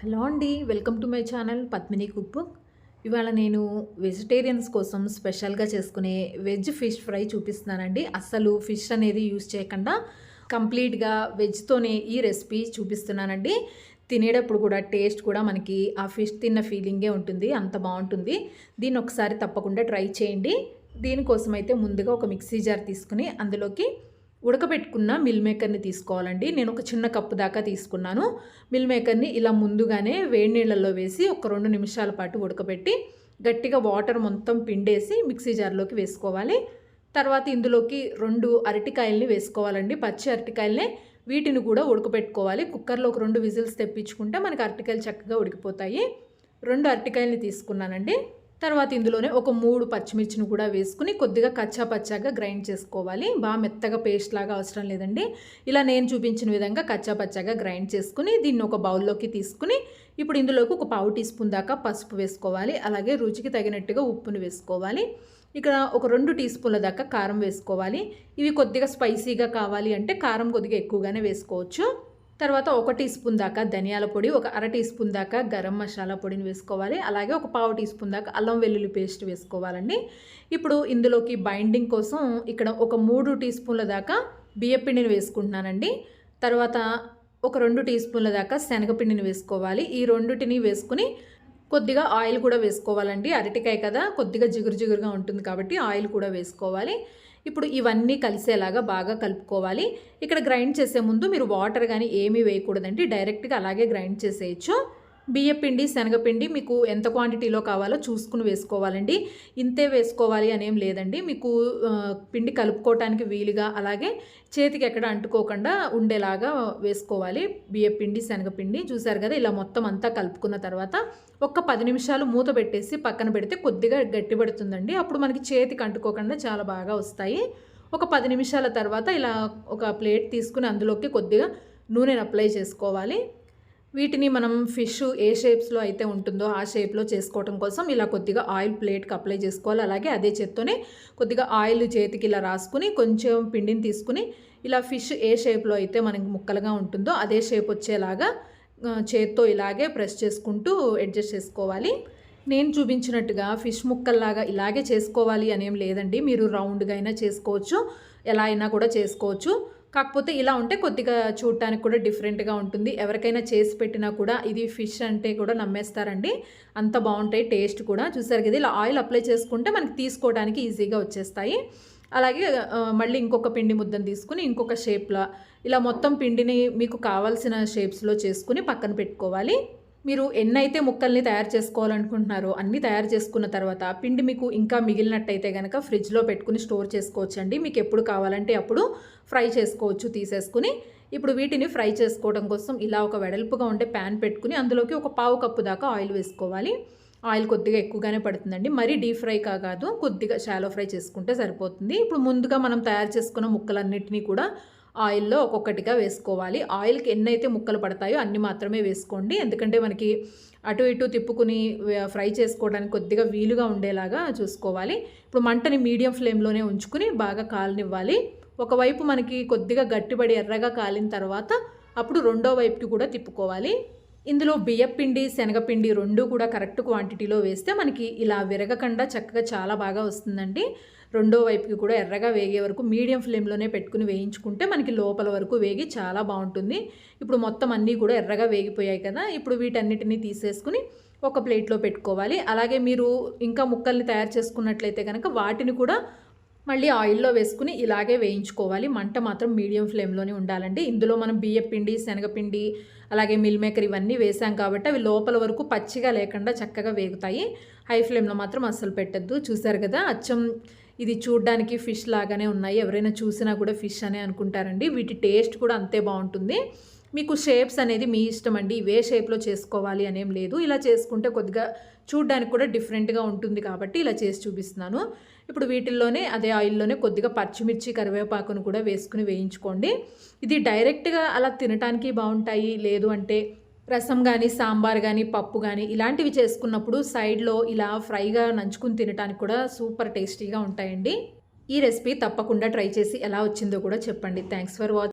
Hello అండి welcome to my channel Padmini cook book. ఇవాళ నేను వెజిటేరియన్స్ కోసం స్పెషల్గా చేసుకునే వెజ్ ఫిష్ ఫ్రై చూపిస్తున్నానండి. అస్సలు ఫిష్ అనేది యూస్ చేయకుండా కంప్లీట్గా వెజ్తోనే ఈ రెసిపీ చూపిస్తున్నానండి. తినేటప్పుడు కూడా టేస్ట్ కూడా మనకి ఆ ఫిష్ తిన్న ఫీలింగే ఉంటుంది అంత బాగుంటుంది. దీన్ని ఒకసారి తప్పకుండా ట్రై చేయండి. దీనికోసం అయితే ముందుగా ఒక మిక్సీ జార్ తీసుకుని అందులోకి ఉడకబెట్టుకున్న మిల్ మేకర్ని తీసుకోవాలండి. నేను ఒక చిన్న కప్పు దాకా తీసుకున్నాను. మిల్ మేకర్ని ఇలా ముందుగానే వేడి నీళ్ళల్లో వేసి ఒక రెండు నిమిషాల పాటు ఉడకబెట్టి గట్టిగా వాటర్ మొత్తం పిండేసి మిక్సీ జార్లోకి వేసుకోవాలి. తర్వాత ఇందులోకి రెండు అరటికాయల్ని వేసుకోవాలండి. పచ్చి అరటికాయలనే వీటిని కూడా ఉడకబెట్టుకోవాలి. కుక్కర్లో ఒక రెండు విజిల్స్ తెప్పించుకుంటే మనకి అరటికాయలు చక్కగా ఉడికిపోతాయి. రెండు అరటికాయల్ని తీసుకున్నానండి. తర్వాత ఇందులోనే ఒక మూడు పచ్చిమిర్చిని కూడా వేసుకుని కొద్దిగా కచ్చా పచ్చాగా గ్రైండ్ చేసుకోవాలి. బాగా మెత్తగా పేస్ట్ లాగా అవసరం లేదండి. ఇలా నేను చూపించిన విధంగా కచ్చా పచ్చాగా గ్రైండ్ చేసుకుని దీన్ని ఒక బౌల్లోకి తీసుకుని ఇప్పుడు ఇందులోకి ఒక పావు టీ స్పూన్ దాకా పసుపు వేసుకోవాలి. అలాగే రుచికి తగినట్టుగా ఉప్పును వేసుకోవాలి. ఇక్కడ ఒక రెండు టీ స్పూన్ల దాకా కారం వేసుకోవాలి. ఇవి కొద్దిగా స్పైసీగా కావాలి అంటే కారం కొద్దిగా ఎక్కువగానే వేసుకోవచ్చు. తర్వాత ఒక టీ స్పూన్ దాకా ధనియాల పొడి ఒక అర టీ స్పూన్ దాకా గరం మసాలా పొడిని వేసుకోవాలి. అలాగే ఒక పావు టీ స్పూన్ దాకా అల్లం వెల్లుల్లి పేస్ట్ వేసుకోవాలండి. ఇప్పుడు ఇందులోకి బైండింగ్ కోసం ఇక్కడ ఒక మూడు టీ స్పూన్ల దాకా బియ్యపిండిని వేసుకుంటున్నానండి. తర్వాత ఒక రెండు టీ స్పూన్ల దాకా శనగపిండిని వేసుకోవాలి. ఈ రెండుటిని వేసుకుని కొద్దిగా ఆయిల్ కూడా వేసుకోవాలండి. అరటికాయ కదా కొద్దిగా జిగురు జిగురుగా ఉంటుంది కాబట్టి ఆయిల్ కూడా వేసుకోవాలి. ఇప్పుడు ఇవన్నీ కలిసేలాగా బాగా కలుపుకోవాలి. ఇక్కడ గ్రైండ్ చేసే ముందు మీరు వాటర్ కానీ ఏమీ వేయకూడదండి. డైరెక్ట్గా అలాగే గ్రైండ్ చేసేయచ్చు. బియ్యపిండి శనగపిండి మీకు ఎంత క్వాంటిటీలో కావాలో చూసుకుని వేసుకోవాలండి. ఇంతే వేసుకోవాలి అనేం లేదండి. మీకు పిండి కలుపుకోవటానికి వీలుగా అలాగే చేతికి ఎక్కడ అంటుకోకుండా ఉండేలాగా వేసుకోవాలి. బియ్యపిండి శనగపిండి చూసారు కదా ఇలా మొత్తం అంతా కలుపుకున్న తర్వాత ఒక్క పది నిమిషాలు మూత పెట్టేసి పక్కన పెడితే కొద్దిగా గట్టిపడుతుందండి. అప్పుడు మనకి చేతికి అంటుకోకుండా చాలా బాగా వస్తాయి. ఒక పది నిమిషాల తర్వాత ఇలా ఒక ప్లేట్ తీసుకుని అందులోకి కొద్దిగా నూనెను అప్లై చేసుకోవాలి. వీటిని మనం ఫిష్ ఏ షేప్స్లో అయితే ఉంటుందో ఆ షేప్లో చేసుకోవడం కోసం ఇలా కొద్దిగా ఆయిల్ ప్లేట్కి అప్లై చేసుకోవాలి. అలాగే అదే చేత్తోనే కొద్దిగా ఆయిల్ చేతికి ఇలా రాసుకుని కొంచెం పిండిని తీసుకుని ఇలా ఫిష్ ఏ షేప్లో అయితే మనకి ముక్కలుగా ఉంటుందో అదే షేప్ వచ్చేలాగా చేత్తో ఇలాగే ప్రెస్ చేసుకుంటూ అడ్జస్ట్ చేసుకోవాలి. నేను చూపించినట్టుగా ఫిష్ ముక్కల్లాగా ఇలాగే చేసుకోవాలి అనేం లేదండి. మీరు రౌండ్గా అయినా చేసుకోవచ్చు ఎలా అయినా కూడా చేసుకోవచ్చు. కాకపోతే ఇలా ఉంటే కొద్దిగా చూడటానికి కూడా డిఫరెంట్గా ఉంటుంది. ఎవరికైనా చేసి పెట్టినా కూడా ఇది ఫిష్ అంటే కూడా నమ్మేస్తారండి. అంత బాగుంటాయి టేస్ట్ కూడా. చూసారు కదా ఇలా ఆయిల్ అప్లై చేసుకుంటే మనకి తీసుకోవడానికి ఈజీగా వచ్చేస్తాయి. అలాగే మళ్ళీ ఇంకొక పిండి ముద్దను తీసుకుని ఇంకొక షేప్లో ఇలా మొత్తం పిండిని మీకు కావాల్సిన షేప్స్లో చేసుకుని పక్కన పెట్టుకోవాలి. మీరు ఎన్నైతే ముక్కల్ని తయారు చేసుకోవాలనుకుంటున్నారో అన్నీ తయారు చేసుకున్న తర్వాత పిండి మీకు ఇంకా మిగిలినట్టయితే కనుక ఫ్రిడ్జ్లో పెట్టుకుని స్టోర్ చేసుకోవచ్చండి. మీకు ఎప్పుడు కావాలంటే అప్పుడు ఫ్రై చేసుకోవచ్చు తీసేసుకుని. ఇప్పుడు వీటిని ఫ్రై చేసుకోవడం కోసం ఇలా ఒక వెడల్పుగా ఉండే ప్యాన్ పెట్టుకుని అందులోకి ఒక పావు కప్పు దాకా ఆయిల్ వేసుకోవాలి. ఆయిల్ కొద్దిగా ఎక్కువగానే పడుతుందండి. మరీ డీప్ ఫ్రై కాదు కొద్దిగా షాలో ఫ్రై చేసుకుంటే సరిపోతుంది. ఇప్పుడు ముందుగా మనం తయారు చేసుకున్న ముక్కలన్నింటినీ కూడా ఆయిల్లో ఒక్కొక్కటిగా వేసుకోవాలి. ఆయిల్కి ఎన్నైతే ముక్కలు పడతాయో అన్ని మాత్రమే వేసుకోండి. ఎందుకంటే మనకి అటు ఇటు తిప్పుకుని ఫ్రై చేసుకోవడానికి కొద్దిగా వీలుగా ఉండేలాగా చూసుకోవాలి. ఇప్పుడు మంటని మీడియం ఫ్లేమ్లోనే ఉంచుకుని బాగా కాలనివ్వాలి. ఒకవైపు మనకి కొద్దిగా గట్టిపడి ఎర్రగా కాలిన తర్వాత అప్పుడు రెండో వైపుకి కూడా తిప్పుకోవాలి. ఇందులో బియ్యపిండి శనగపిండి రెండు కూడా కరెక్ట్ క్వాంటిటీలో వేస్తే మనకి ఇలా విరగకుండా చక్కగా చాలా బాగా వస్తుందండి. రెండో వైపుకి కూడా ఎర్రగా వేగే వరకు మీడియం ఫ్లేమ్లోనే పెట్టుకుని వేయించుకుంటే మనకి లోపల వరకు వేగి చాలా బాగుంటుంది. ఇప్పుడు మొత్తం అన్నీ కూడా ఎర్రగా వేగిపోయాయి కదా ఇప్పుడు వీటన్నిటిని తీసేసుకుని ఒక ప్లేట్లో పెట్టుకోవాలి. అలాగే మీరు ఇంకా ముక్కల్ని తయారు చేసుకున్నట్లయితే కనుక వాటిని కూడా మళ్ళీ ఆయిల్లో వేసుకుని ఇలాగే వేయించుకోవాలి. మంట మాత్రం మీడియం ఫ్లేమ్లోనే ఉండాలండి. ఇందులో మనం బియ్యపిండి శనగపిండి అలాగే మిల్ మేకర్ ఇవన్నీ వేసాం కాబట్టి అవి లోపల వరకు పచ్చిగా లేకుండా చక్కగా వేగుతాయి. హై ఫ్లేమ్లో మాత్రం అస్సలు పెట్టద్దు. చూసారు కదా? అచ్చం ఇది చూడ్డానికి ఫిష్ లాగానే ఉన్నాయి. ఎవరైనా చూసినా కూడా ఫిష్ అనే అనుకుంటారండి. వీటి టేస్ట్ కూడా అంతే బాగుంటుంది. మీకు షేప్స్ అనేది మీ ఇష్టం అండి. ఇవే షేప్లో చేసుకోవాలి అనేం లేదు. ఇలా చేసుకుంటే కొద్దిగా చూడ్డానికి కూడా డిఫరెంట్గా ఉంటుంది కాబట్టి ఇలా చేసి చూపిస్తున్నాను. ఇప్పుడు వీటిల్లోనే అదే ఆయిల్లోనే కొద్దిగా పచ్చిమిర్చి కరివేపాకును కూడా వేసుకుని వేయించుకోండి. ఇది డైరెక్ట్గా అలా తినటానికి బాగుంటాయి. లేదు అంటే రసం కానీ సాంబార్ కానీ పప్పు కానీ ఇలాంటివి చేసుకున్నప్పుడు సైడ్లో ఇలా ఫ్రైగా నంచుకుని తినడానికి కూడా సూపర్ టేస్టీగా ఉంటాయండి. ఈ రెసిపీ తప్పకుండా ట్రై చేసి ఎలా వచ్చిందో కూడా చెప్పండి. Thanks for watching